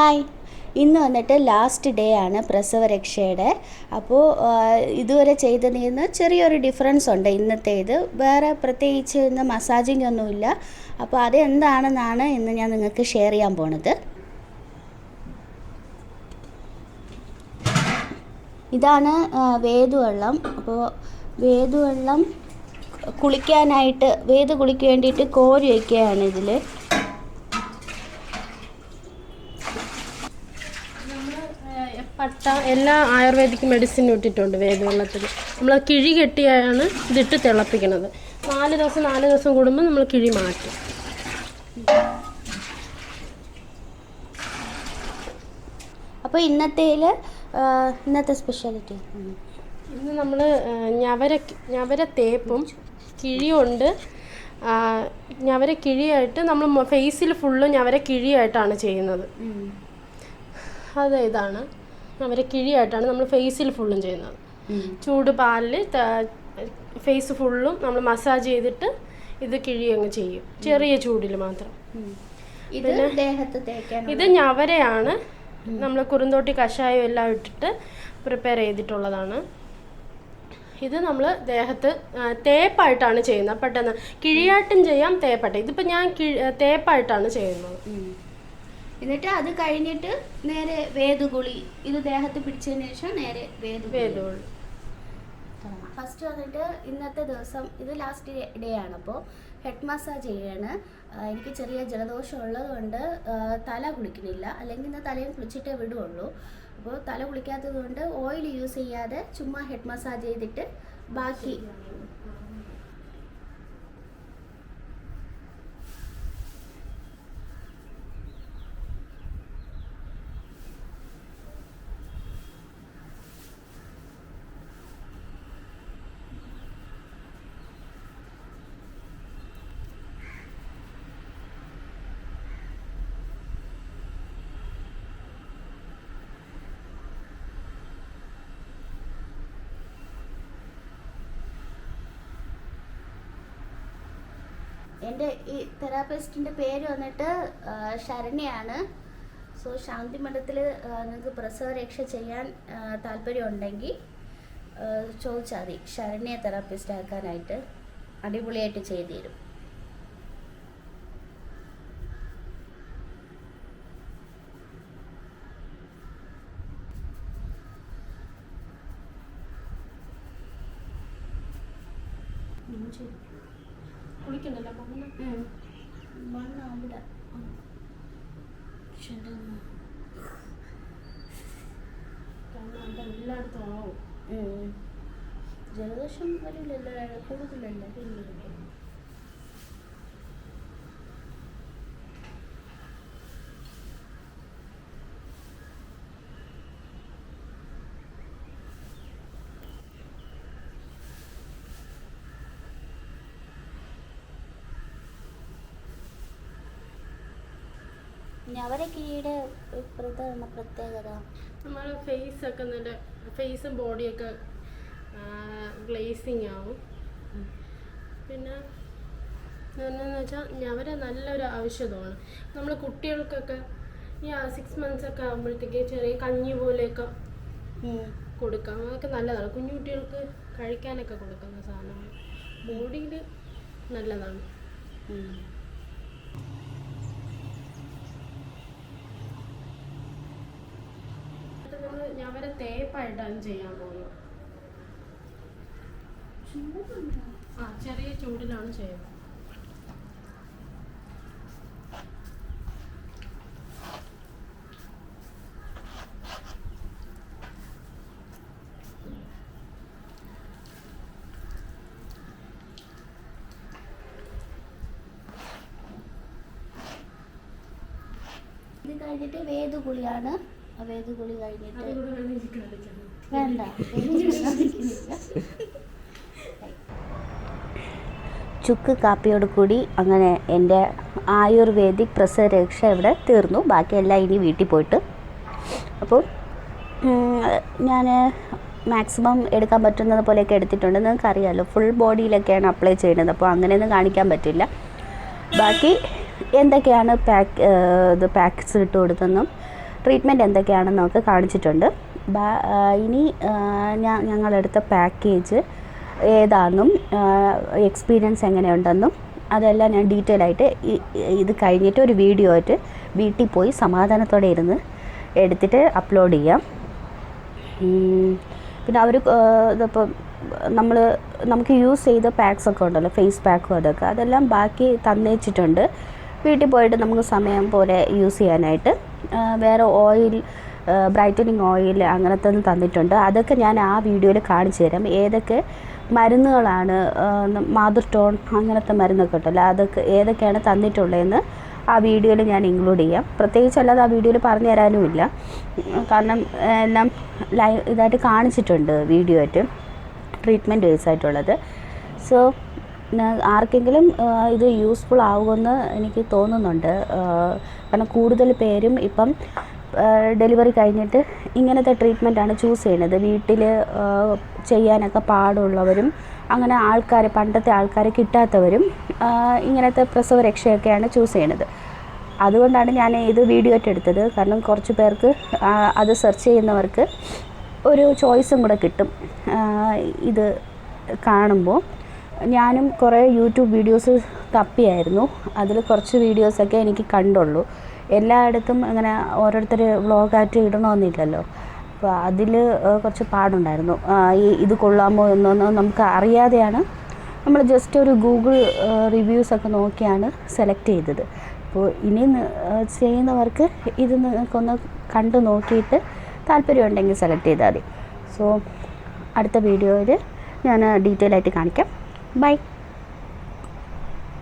Hi ഇന്ന് വന്നിട്ട് last day ആണ് പ്രസവരക്ഷയുടെ. അപ്പോൾ ഇതുവരെ ചെയ്തതിൽ നിന്ന് ചെറിയൊരു ഡിഫറൻസ് ഉണ്ട് ഇന്നത്തേത്. വേറെ പ്രത്യേകിച്ച് ഇന്ന് മസാജിങ് ഒന്നുമില്ല അപ്പോൾ അതെന്താണെന്നാണ് ഇന്ന് ഞാൻ നിങ്ങൾക്ക് ഷെയർ ചെയ്യാൻ പോണത്. ഇതാണ് വേദുവെള്ളം. അപ്പോൾ വേദുവെള്ളം കുളിക്കാനായിട്ട് വേദ് കുളിക്ക് വേണ്ടിയിട്ട് കോരി വയ്ക്കുകയാണ് ഇതിൽ പട്ട എല്ലാ ആയുർവേദിക് മെഡിസിനും ഇട്ടിട്ടുണ്ട് വേദവെള്ളത്തിൽ. നമ്മൾ കിഴി കെട്ടിയാണ് ഇതിട്ട് തിളപ്പിക്കുന്നത് നാല് ദിവസം നാല് ദിവസം കൂടുമ്പോൾ നമ്മൾ കിഴി മാറ്റും. അപ്പോൾ ഇന്നത്തേൽ ഇന്നത്തെ സ്പെഷ്യാലിറ്റി ഇന്ന് നമ്മൾ ഞവര ഞവര തേപ്പും കിഴിയുണ്ട് ഞവര കിഴിയായിട്ട് നമ്മൾ ഫേസിൽ ഫുള്ള് ഞവര കിഴിയായിട്ടാണ് ചെയ്യുന്നത്. അതെ ഇതാണ്. ഞവര കിഴിയായിട്ടാണ് നമ്മൾ ഫേസിൽ ഫുള്ളും ചെയ്യുന്നത്. ചൂട് പാലിൽ ഫേസ് ഫുള്ളും നമ്മൾ മസാജ് ചെയ്തിട്ട് ഇത് കിഴി അങ്ങ് ചെയ്യും. ചെറിയ ചൂടിൽ മാത്രം. ഇത് ഞവരയാണ്. നമ്മൾ കുറുന്തോട്ടി കഷായം എല്ലാം ഇട്ടിട്ട് പ്രിപ്പയർ ചെയ്തിട്ടുള്ളതാണ്. ഇത് നമ്മൾ ദേഹത്ത് തേപ്പായിട്ടാണ് ചെയ്യുന്നത്. പെട്ടെന്ന് കിഴിയായിട്ടും ചെയ്യാം തേപ്പായിട്ട് ഇതിപ്പോൾ ഞാൻ തേപ്പായിട്ടാണ് ചെയ്യുന്നത്. എന്നിട്ട് അത് കഴിഞ്ഞിട്ട് നേരെ വേദുകുളി ഇത് ദേഹത്ത് പിടിച്ചതിന് ശേഷം നേരെ വേദുകുളി ഫസ്റ്റ് വന്നിട്ട് ഇന്നത്തെ ദിവസം ഇത് ലാസ്റ്റ് ഡേ ആണ്. അപ്പോൾ ഹെഡ് മസാജ് ചെയ്യാണ്. എനിക്ക് ചെറിയ ജലദോഷം ഉള്ളതുകൊണ്ട് തല കുളിക്കുന്നില്ല. അല്ലെങ്കിൽ ഇന്ന് തലയും കുളിച്ചിട്ടേ വിടുകയുള്ളൂ അപ്പോൾ തല കുളിക്കാത്തത് കൊണ്ട് ഓയിൽ യൂസ് ചെയ്യാതെ ചുമ്മാ ഹെഡ് മസാജ് ചെയ്തിട്ട് ബാക്കി എന്റെ ഈ തെറാപ്പിസ്റ്റിന്റെ പേര് വന്നിട്ട് ശരണ്യാണ്. സോ ശാന്തി മഠത്തിൽ നിങ്ങൾക്ക് പ്രസവരക്ഷ ചെയ്യാൻ താല്പര്യം ഉണ്ടെങ്കിൽ ചോദിച്ചാൽ മതി. ശരണ്യ തെറാപ്പിസ്റ്റ് ആക്കാനായിട്ട് അടിപൊളിയായിട്ട് ചെയ്തു തരും. Thank മണ്ണ് ഉം. മണ്ണ് അവിടെ എല്ലായിടത്തും ആവും. ജലദോഷം വരില്ലല്ലോ കൂടുതലല്ലേ? ഞവരക്കിഴിയുടെ ഇപ്പോഴത്തെ പ്രത്യേകത? നമ്മൾ ഫേസ് ഒക്കെ നല്ല ഫേസും ബോഡിയൊക്കെ ഗ്ലേസിങ് ആവും. പിന്നെ എന്താണെന്ന് വെച്ചാൽ ഞവര നല്ലൊരു ഔഷധമാണ് നമ്മൾ കുട്ടികൾക്കൊക്കെ ഈ സിക്സ് മന്ത്സ് ഒക്കെ ആകുമ്പോഴത്തേക്ക് ചെറിയ കഞ്ഞി പോലെയൊക്കെ. കൊടുക്കാം. അതൊക്കെ നല്ലതാണ്. കുഞ്ഞു കുട്ടികൾക്ക് കഴിക്കാനൊക്കെ കൊടുക്കുന്ന സാധനമാണ് ബോഡിയിൽ നല്ലതാണ്. ഉം. വരെ തേപ്പായിട്ടാണ് ചെയ്യാൻ പോകുന്നത് ആ ചെറിയ ചൂടിലാണ് ചെയ്യുന്നത് കഴിഞ്ഞിട്ട് വേദുകുളിയാണ് ആ കുളി കഴിഞ്ഞിട്ട്. വേണ്ട. ചുക്ക് കാപ്പിയോട് കൂടി അങ്ങനെ എന്റെ ആയുർവേദിക് പ്രസവരക്ഷ ഇവിടെ തീർന്നു. ബാക്കിയെല്ലാം ഇനി വീട്ടിൽ പോയിട്ട്. അപ്പോൾ ഞാൻ മാക്സിമം എടുക്കാൻ പറ്റുന്നത് പോലെയൊക്കെ എടുത്തിട്ടുണ്ട്. നിങ്ങൾക്ക് അറിയാമല്ലോ ഫുൾ ബോഡിയിലൊക്കെയാണ് അപ്ലൈ ചെയ്യുന്നത്. അപ്പോൾ അങ്ങനെയൊന്നും കാണിക്കാൻ പറ്റില്ല. ബാക്കി എന്തൊക്കെയാണ് പാക്ക് ഇത് പാക്സ് ഇട്ട് കൊടുത്തെന്നും ട്രീറ്റ്മെന്റ് എന്തൊക്കെയാണെന്ന് നമുക്ക് കാണിച്ചിട്ടുണ്ട്. ഇനി ഞാൻ ഞങ്ങളെടുത്ത പാക്കേജ് ഏതാണെന്നും എക്സ്പീരിയൻസ് എങ്ങനെയുണ്ടെന്നും അതെല്ലാം ഞാൻ ഡീറ്റെയിൽ ആയിട്ട് ഇത് കഴിഞ്ഞിട്ട് ഒരു വീഡിയോ ആയിട്ട് വീട്ടിൽ പോയി സമാധാനത്തോടെ ഇരുന്ന് എടുത്തിട്ട് അപ്ലോഡ് ചെയ്യാം. പിന്നെ അവർ ഇതിപ്പോൾ നമ്മൾ നമുക്ക് യൂസ് ചെയ്ത പാക്സ് ഒക്കെ ഉണ്ടല്ലോ ഫേസ് പാക്കും അതൊക്കെ അതെല്ലാം ബാക്കി തന്നേച്ചിട്ടുണ്ട്. വീട്ടിൽ പോയിട്ട് നമുക്ക് സമയം പോലെ യൂസ് ചെയ്യാനായിട്ട് വേറെ ഓയിൽ ബ്രൈറ്റനിങ് ഓയിൽ അങ്ങനത്തെ തന്നിട്ടുണ്ട്. അതൊക്കെ ഞാൻ ആ വീഡിയോയിൽ കാണിച്ചു തരാം. ഏതൊക്കെ മരുന്നുകളാണ് മാതൃ ടോൺ അങ്ങനത്തെ മരുന്നൊക്കെ ഉണ്ടല്ലോ അതൊക്കെ ഏതൊക്കെയാണ് തന്നിട്ടുള്ളതെന്ന് ആ വീഡിയോയിൽ ഞാൻ ഇൻക്ലൂഡ് ചെയ്യാം. പ്രത്യേകിച്ച് അല്ലാതെ ആ വീഡിയോയിൽ പറഞ്ഞു തരാനുമില്ല. കാരണം എല്ലാം ലൈവ് ഇതായിട്ട് കാണിച്ചിട്ടുണ്ട് വീഡിയോ ആയിട്ട് ട്രീറ്റ്മെന്റ് ബേസ് ആയിട്ടുള്ളത് സോ ആർക്കെങ്കിലും ഇത് യൂസ്ഫുൾ ആകുമെന്ന് എനിക്ക് തോന്നുന്നുണ്ട്. കാരണം കൂടുതൽ പേരും ഇപ്പം ഡെലിവറി കഴിഞ്ഞിട്ട് ഇങ്ങനത്തെ ട്രീറ്റ്മെന്റാണ് ചൂസ് ചെയ്യുന്നത്. വീട്ടിൽ ചെയ്യാനൊക്കെ പാടുള്ളവരും അങ്ങനെ ആൾക്കാർ പണ്ടത്തെ ആൾക്കാരെ കിട്ടാത്തവരും ഇങ്ങനത്തെ പ്രസവ രക്ഷയൊക്കെയാണ് ചൂസ് ചെയ്യുന്നത്. അതുകൊണ്ടാണ് ഞാൻ ഇത് വീഡിയോ എടുത്തത്. കാരണം കുറച്ച് പേർക്ക് അത് സെർച്ച് ചെയ്യുന്നവർക്ക് ഒരു ചോയ്സും കൂടെ കിട്ടും. ഇത് കാണുമ്പോൾ. ഞാനും കുറേ യൂട്യൂബ് വീഡിയോസ് തപ്പിയായിരുന്നു. അതിൽ കുറച്ച് വീഡിയോസൊക്കെ എനിക്ക് കണ്ടുള്ളൂ. എല്ലായിടത്തും അങ്ങനെ ഓരോരുത്തർ വ്ളോഗായിട്ട് ഇടണമെന്നില്ലല്ലോ അപ്പോൾ അതിൽ കുറച്ച് പാടുണ്ടായിരുന്നു. ഈ ഇത് കൊള്ളാമോ എന്നൊന്നും നമുക്ക് അറിയാതെയാണ് നമ്മൾ ജസ്റ്റ് ഒരു ഗൂഗിൾ റിവ്യൂസൊക്കെ നോക്കിയാണ് സെലക്ട് ചെയ്തത്. അപ്പോൾ ഇനി ചെയ്യുന്നവർക്ക് ഇത് നിങ്ങൾക്കൊന്ന് കണ്ടു നോക്കിയിട്ട് താല്പര്യമുണ്ടെങ്കിൽ സെലക്ട് ചെയ്താൽ മതി. സോ അടുത്ത വീഡിയോയിൽ ഞാൻ ഡീറ്റെയിൽ ആയിട്ട് കാണിക്കാം. Bye.